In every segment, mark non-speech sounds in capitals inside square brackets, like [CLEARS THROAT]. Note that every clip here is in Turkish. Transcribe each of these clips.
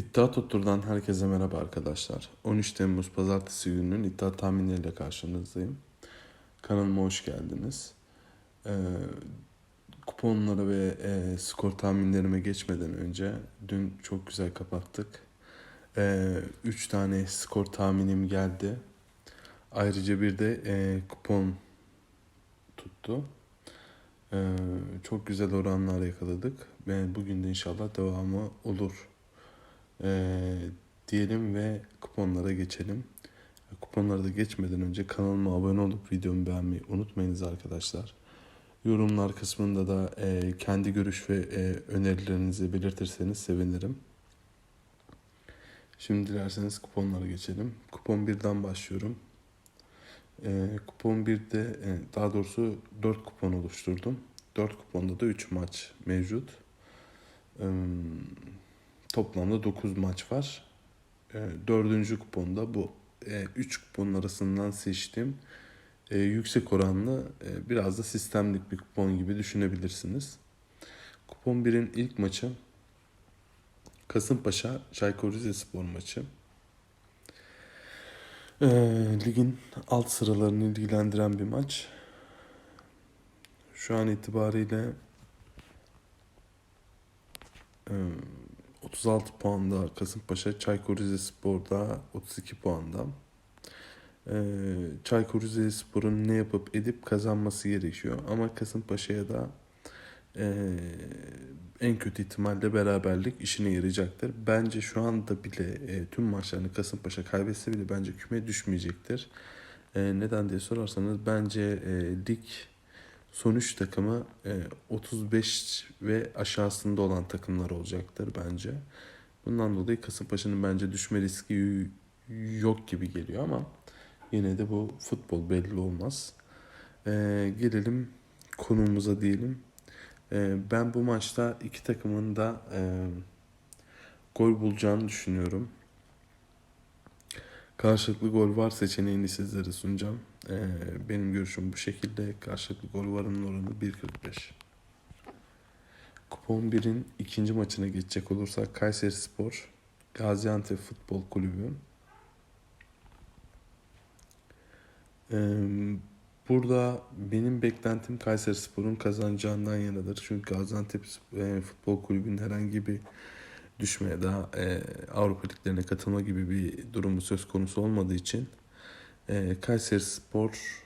İddia Tuttur'dan herkese merhaba arkadaşlar. 13 Temmuz Pazartesi gününün iddia tahminleriyle karşınızdayım. Kanalıma hoş geldiniz. Ee, kuponlara ve e, skor tahminlerime geçmeden önce dün çok güzel kapattık. 3 tane skor tahminim geldi. Ayrıca bir de e, kupon tuttu. Ee, çok güzel oranlar yakaladık. Ve bugün de inşallah devamı olur. Ee, diyelim ve kuponlara geçelim. Kuponlara da geçmeden önce kanalıma abone olup videomu beğenmeyi unutmayınız arkadaşlar. Yorumlar kısmında da e, kendi görüş ve e, önerilerinizi belirtirseniz sevinirim. Şimdi dilerseniz kuponlara geçelim. Kupon 1'den başlıyorum. E, kupon 1'de e, daha doğrusu 4 kupon oluşturdum. 4 kuponda da 3 maç mevcut. E, Toplamda 9 maç var. E, dördüncü kuponda bu. 3 e, kuponun arasından seçtim. E, yüksek oranlı e, biraz da sistemlik bir kupon gibi düşünebilirsiniz. Kupon 1'in ilk maçı Kasımpaşa Çaykur Rizespor maçı. E, ligin alt sıralarını ilgilendiren bir maç. Şu an itibariyle e, 36 puanda Kasımpaşa, Çaykur Rizespor'da 32 puanda. Ee, Çaykur Rizespor'un ne yapıp edip kazanması gerekiyor. Ama Kasımpaşa'ya da e, en kötü ihtimalle beraberlik işine yarayacaktır. Bence şu anda bile e, tüm maçlarını Kasımpaşa kaybetse bile bence küme düşmeyecektir. E, neden diye sorarsanız bence e, lig son 3 takımı 35 e, ve aşağısında olan takımlar olacaktır bence. Bundan dolayı Kasımpaşa'nın bence düşme riski yok gibi geliyor ama yine de bu futbol belli olmaz. Ee, gelelim konumuza diyelim. Ee, ben bu maçta iki takımın da e, gol bulacağını düşünüyorum. Karşılıklı gol var seçeneğini sizlere sunacağım. Ee, benim görüşüm bu şekilde. Karşılıklı gol varının oranı 1.45. Kupon 1'in ikinci maçına geçecek olursak Kayseri Spor, Gaziantep Futbol Kulübü. Ee, burada benim beklentim Kayseri Spor'un kazanacağından yanadır. Çünkü Gaziantep e, Futbol Kulübü'nün herhangi bir düşmeye daha e, Avrupa Liglerine katılma gibi bir durumu söz konusu olmadığı için e, Kayseri Spor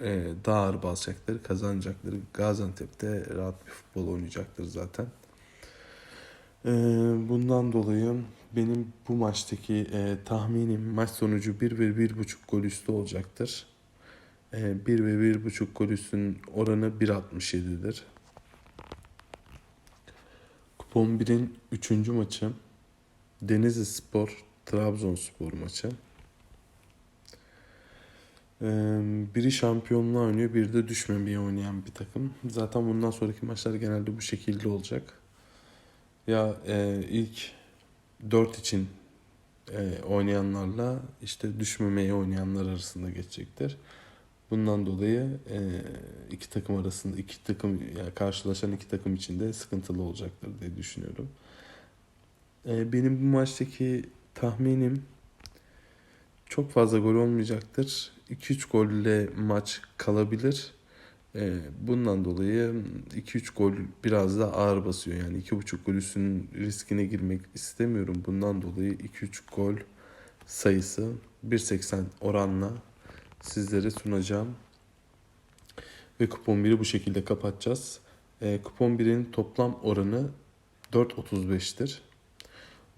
e, daha ağır basacaktır, kazanacaktır. Gaziantep'te rahat bir futbol oynayacaktır zaten. E, bundan dolayı benim bu maçtaki e, tahminim maç sonucu 1 ve 1.5 gol üstü olacaktır. E, 1 ve 1.5 gol üstünün oranı 1.67'dir. Kupon 1'in 3. maçı Denizli Spor Trabzonspor maçı. Biri şampiyonluğa oynuyor, biri de düşmemeye oynayan bir takım. Zaten bundan sonraki maçlar genelde bu şekilde olacak. Ya e, ilk 4 için e, oynayanlarla işte düşmemeye oynayanlar arasında geçecektir. Bundan dolayı e, iki takım arasında iki takım yani karşılaşan iki takım için de sıkıntılı olacaktır diye düşünüyorum. E, benim bu maçtaki tahminim çok fazla gol olmayacaktır. 2-3 golle maç kalabilir. E, bundan dolayı 2-3 gol biraz da ağır basıyor. Yani 2.5 gol üstünün riskine girmek istemiyorum. Bundan dolayı 2-3 gol sayısı 1.80 oranla sizlere sunacağım. Ve kupon 1'i bu şekilde kapatacağız. E, kupon 1'in toplam oranı 4.35'tir.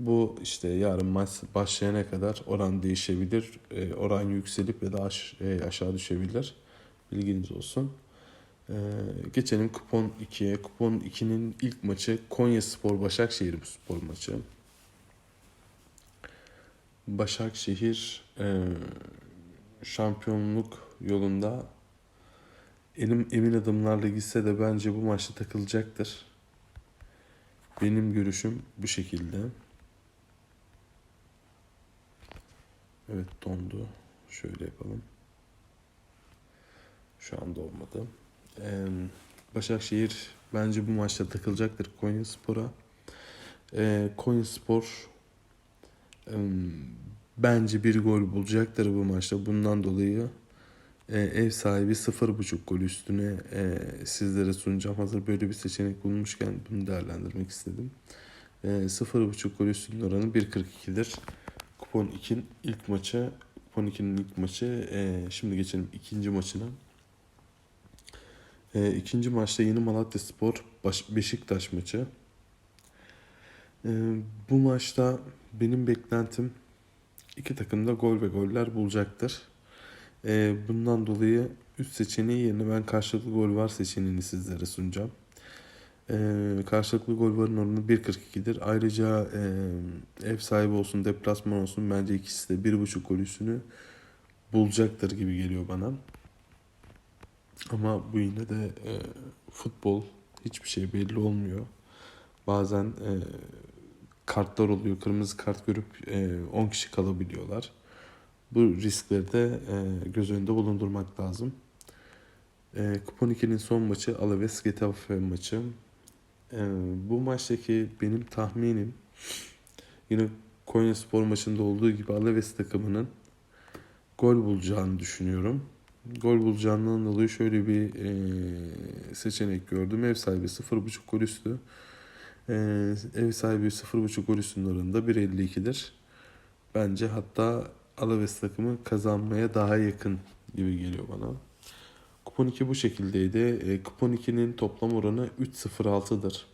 Bu işte yarın maç başlayana kadar oran değişebilir. E, oran yükselip ya da aş, e, aşağı düşebilir. Bilginiz olsun. E, geçelim kupon 2'ye. Kupon 2'nin ilk maçı Konya Spor Başakşehir spor maçı. Başakşehir e, şampiyonluk yolunda elim emin adımlarla gitse de bence bu maçta takılacaktır. Benim görüşüm bu şekilde. Evet dondu. Şöyle yapalım. Şu anda olmadı. Ee, Başakşehir bence bu maçta takılacaktır Konya Spor'a. Ee, Konya Spor Ee, Bence bir gol bulacaktır bu maçta. Bundan dolayı e, ev sahibi 0.5 gol üstüne e, sizlere sunacağım. Hazır böyle bir seçenek bulmuşken bunu değerlendirmek istedim. E, 0.5 gol üstünün oranı 1.42'dir. Kupon 2'nin ilk maçı Kupon 2'nin ilk maçı. E, şimdi geçelim ikinci maçına. E, ikinci maçta Yeni Malatya Spor Baş- Beşiktaş maçı. E, bu maçta benim beklentim iki takım da gol ve goller bulacaktır. E, bundan dolayı üst seçeneği yerine ben karşılıklı gol var seçeneğini sizlere sunacağım. E, karşılıklı gol varın oranı 1.42'dir. Ayrıca e, ev sahibi olsun deplasman olsun bence ikisi de 1.5 gol üstünü bulacaktır gibi geliyor bana. Ama bu yine de e, futbol hiçbir şey belli olmuyor. Bazen e, kartlar oluyor. Kırmızı kart görüp e, 10 kişi kalabiliyorlar. Bu riskleri de e, göz önünde bulundurmak lazım. E, Kupon 2'nin son maçı Alaves Getafe maçı. E, bu maçtaki benim tahminim yine Konya Spor maçında olduğu gibi Alaves takımının gol bulacağını düşünüyorum. Gol bulacağından dolayı şöyle bir e, seçenek gördüm. Ev sahibi 0.5 gol üstü. E, ev sahibi 0.5 gol üstünün oranında 1.52'dir. Bence hatta Alaves takımı kazanmaya daha yakın gibi geliyor bana. Kupon 2 bu şekildeydi. E, kupon 2'nin toplam oranı 3.06'dır.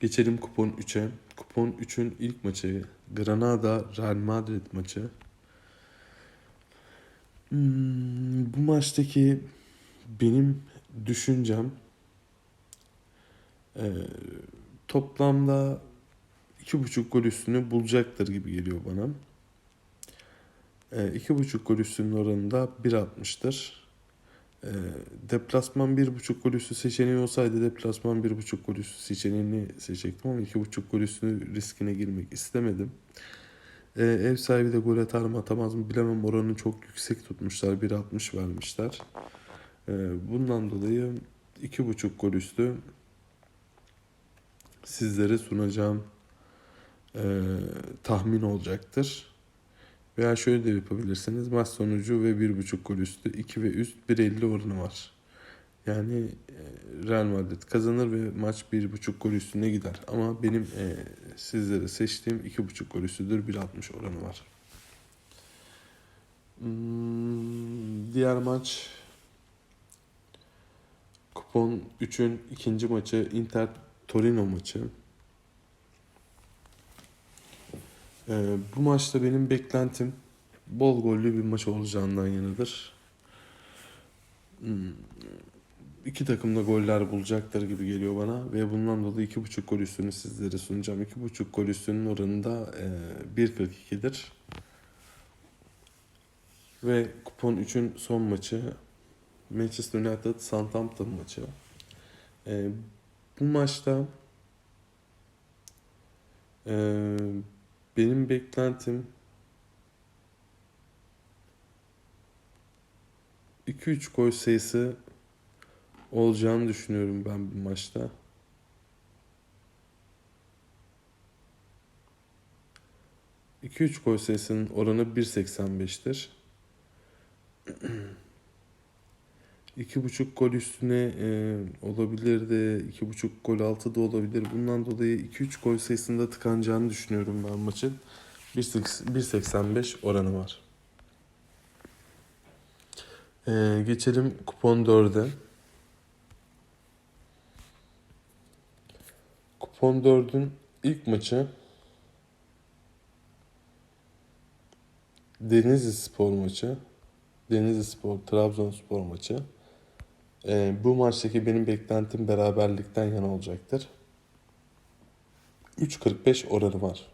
Geçelim kupon 3'e. Kupon 3'ün ilk maçı Granada Real Madrid maçı. Hmm, bu maçtaki benim düşüncem e, toplamda iki buçuk gol üstünü bulacaktır gibi geliyor bana. E, iki buçuk gol üstünün oranı da 1.60'tır. E, deplasman bir buçuk gol üstü seçeneği olsaydı deplasman bir buçuk gol üstü seçeneğini seçecektim ama iki buçuk gol üstünü riskine girmek istemedim. E, ev sahibi de gol atar mı atamaz mı bilemem oranını çok yüksek tutmuşlar 1.60 vermişler. E, bundan dolayı iki buçuk gol üstü sizlere sunacağım e, tahmin olacaktır. Veya şöyle de yapabilirsiniz. Maç sonucu ve 1.5 gol üstü 2 ve üst 1.50 oranı var. Yani e, Real Madrid kazanır ve maç 1.5 gol üstüne gider. Ama benim e, sizlere seçtiğim 2.5 gol üstüdür 1.60 oranı var. Hmm, diğer maç kupon 3'ün ikinci maçı Inter Torino maçı. Ee, bu maçta benim beklentim bol gollü bir maç olacağından yanadır. Hmm, İki takım da goller bulacaktır gibi geliyor bana ve bundan dolayı iki buçuk gol üstünü sizlere sunacağım. İki buçuk gol üstünün oranı da e, 1.42'dir. Ve kupon 3'ün son maçı Manchester United Southampton maçı. E, bu maçta e, benim beklentim 2-3 gol sayısı olacağını düşünüyorum ben bu maçta. İki üç gol sayısının oranı 1.85'tir. [CLEARS THROAT] İki buçuk gol üstüne e, olabilir de iki buçuk gol altı da olabilir. Bundan dolayı 2-3 gol sayısında tıkanacağını düşünüyorum ben maçın. 1.85 oranı var. E, geçelim kupon 4'e. Kupon 4'ün ilk maçı Denizli Spor maçı. Denizli Spor, Trabzonspor maçı. Ee, bu maçtaki benim beklentim beraberlikten yana olacaktır. 3.45 oranı var.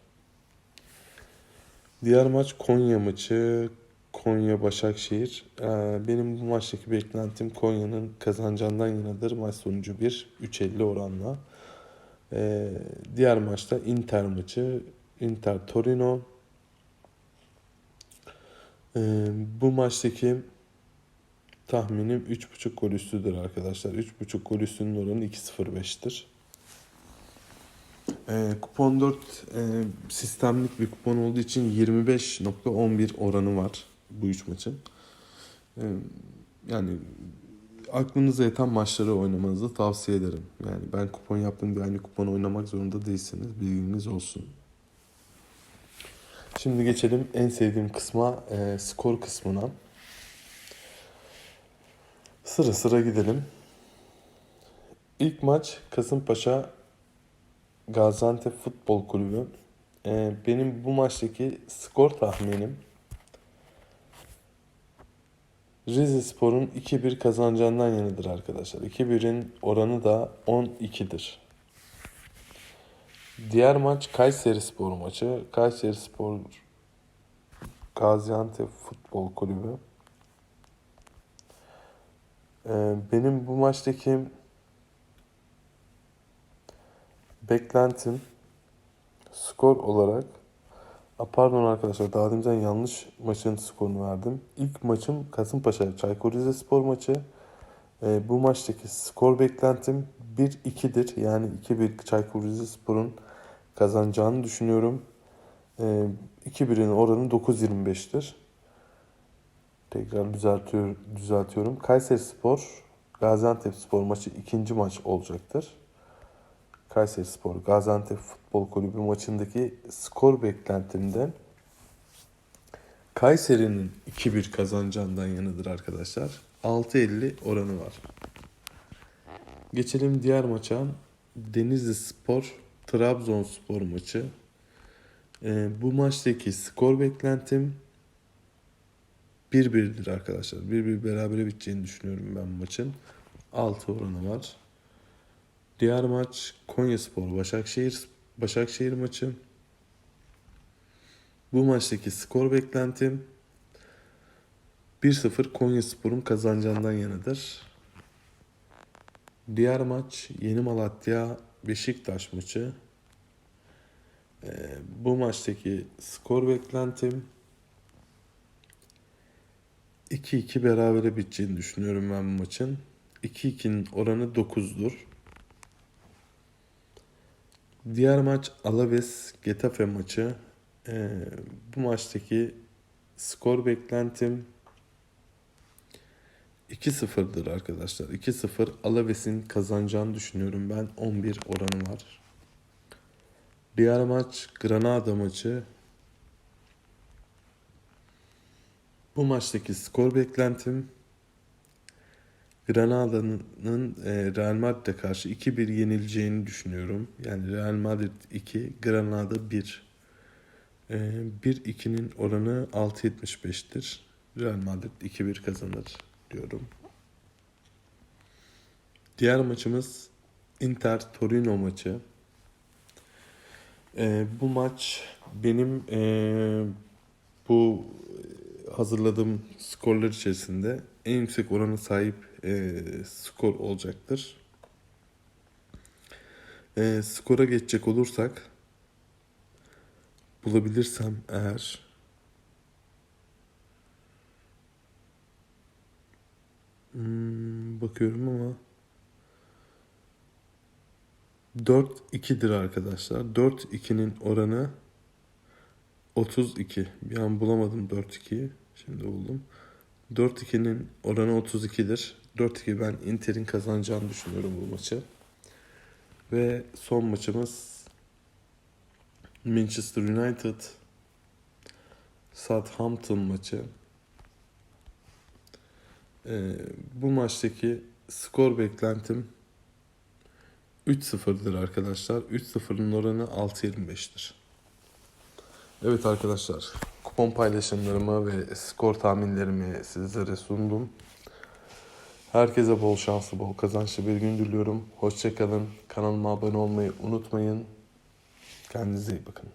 Diğer maç Konya maçı. Konya Başakşehir. Ee, benim bu maçtaki beklentim Konya'nın kazanacağından yanadır. Maç sonucu 1. 3.50 oranla. Ee, diğer maçta Inter maçı. Inter Torino. Ee, bu maçtaki tahminim 3.5 gol üstüdür arkadaşlar. 3.5 gol üstünün oranı 2.05'tir. Ee, kupon 4 e, sistemlik bir kupon olduğu için 25.11 oranı var bu üç maçın. Ee, yani aklınıza yatan maçları oynamanızı tavsiye ederim. Yani ben kupon yaptım diye aynı kupon oynamak zorunda değilsiniz. Bilginiz olsun. Şimdi geçelim en sevdiğim kısma, e, skor kısmına. Sıra sıra gidelim. İlk maç Kasımpaşa Gaziantep Futbol Kulübü. Ee, benim bu maçtaki skor tahminim Rize Spor'un 2-1 kazanacağından yanıdır arkadaşlar. 2-1'in oranı da 12'dir. Diğer maç Kayseri Spor maçı. Kayseri Spor Gaziantep Futbol Kulübü. Ee, benim bu maçtaki beklentim skor olarak pardon arkadaşlar daha deminten yanlış maçın skorunu verdim. İlk maçım Kasımpaşa Çaykur Rizespor maçı. Ee, bu maçtaki skor beklentim 1-2'dir. Yani 2-1 Çaykur Rizespor'un kazanacağını düşünüyorum. Ee, 2-1'in oranı 9.25'tir. Tekrar düzeltiyor, düzeltiyorum. Kayseri Spor, Gaziantep Spor maçı ikinci maç olacaktır. Kayseri Spor, Gaziantep Futbol Kulübü maçındaki skor beklentimde Kayseri'nin 2-1 kazanacağından yanıdır arkadaşlar. 6.50 oranı var. Geçelim diğer maça. Denizli Spor, Trabzonspor maçı. Ee, bu maçtaki skor beklentim 1-1'dir arkadaşlar. 1-1 berabere biteceğini düşünüyorum ben maçın. 6 oranı var. Diğer maç Konyaspor Başakşehir Başakşehir maçı. Bu maçtaki skor beklentim 1-0 Konyaspor'un kazanacağından yanıdır. Diğer maç Yeni Malatya Beşiktaş maçı. Ee, bu maçtaki skor beklentim 2-2 berabere biteceğini düşünüyorum ben bu maçın. 2-2'nin oranı 9'dur. Diğer maç Alaves Getafe maçı. Ee, bu maçtaki skor beklentim 2-0'dır arkadaşlar. 2-0 Alaves'in kazanacağını düşünüyorum ben. 11 oranı var. Diğer maç Granada maçı. Bu maçtaki skor beklentim Granada'nın e, Real Madrid'e karşı 2-1 yenileceğini düşünüyorum. Yani Real Madrid 2, Granada 1. E, 1-2'nin oranı 6.75'tir. Real Madrid 2-1 kazanır diyorum. Diğer maçımız Inter Torino maçı. E, bu maç benim e, bu hazırladığım skorlar içerisinde en yüksek oranı sahip e, skor olacaktır. E, skora geçecek olursak bulabilirsem eğer hmm, bakıyorum ama 4-2'dir arkadaşlar. 4-2'nin oranı 32. Bir an bulamadım 4-2'yi. Şimdi buldum. 4-2'nin oranı 32'dir. 4-2 ben Inter'in kazanacağını düşünüyorum bu maçı. Ve son maçımız Manchester United Southampton maçı. Ee, bu maçtaki skor beklentim 3-0'dır arkadaşlar. 3-0'ın oranı 6.25'tir. Evet arkadaşlar, kupon paylaşımlarımı ve skor tahminlerimi sizlere sundum. Herkese bol şanslı, bol kazançlı bir gün diliyorum. Hoşçakalın. Kanalıma abone olmayı unutmayın. Kendinize iyi bakın.